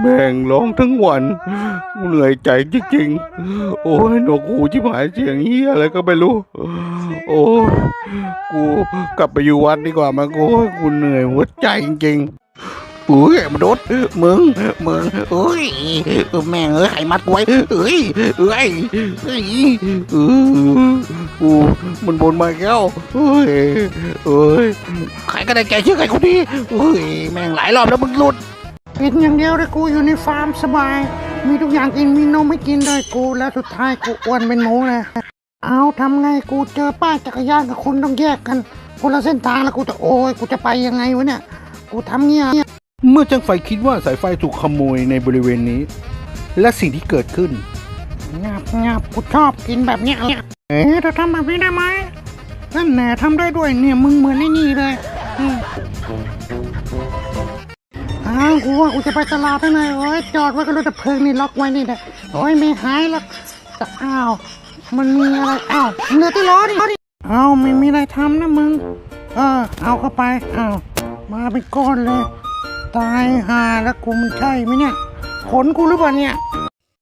แม่งร้องทั้งวัน เหนื่อยใจจริงๆ โอ้ยหนวกหูชิบหายเสียงเฮียอะไรก็ไม่รู้ โอ้ยกูกลับไปอยู่วัดดีกว่ามั้งโอ้ยกูเหนื่อยหัวใจจริงๆอุ้ยมนุษย์มึงมึงเอ้ยแม่งเอ้ยใครมัดกูไว้เอ้ยเอ้ยเอ้ยเออกูมันบนมาแก้วเอ้ยเอ้ยใครก็ได้ใจเชื่อใครคนนี้เอ้ยแม่งายรอบแล้วมึงหลุด กินอย่างเดียวเลยกูอยู่ในฟาร์มสบาย มีทุกอย่างกินมีนมไม่กินด้วยกู แล้วสุดท้ายกูอ้วนเป็นหมูเลยเอาทำไงกูเจอป้ายจักรยานกับคุณต้องแยกกัน คนละเส้นทางแล้วกูจะโอ้ยกูจะไปยังไงวะเนี่ย กูทำเงี้ยเมื่อช่างไฟคิดว่าสายไฟถูกขโมยในบริเวณนี้ และสิ่งที่เกิดขึ้นงับงับกูชอบกินแบบเนี้ยเอ๊ะเราทำแบบนี้ได้ไหมนั่นแน่ทำได้ด้วยเนี่ยมึงเหมือนไอ้นี่เลย อ้าวกูว่ากูจะไปตลาดได้ไหมโอ้ยจอดไว้กับรถดับเพลิงนี่ล็อกไว้นี่นะโอ้ยไม่หายหรอกแต่อ้าว มันมีอะไรอ้าวเหลือที่ล้อดิอ้าวไม่มีอะไรทำนะมึง เออ เอาเข้าไปอ้าวมาเป็นก้อนเลย ตายหาแล้วกูมันใช่ไหมเนี่ยขนกูหรือเปล่าเนี่ย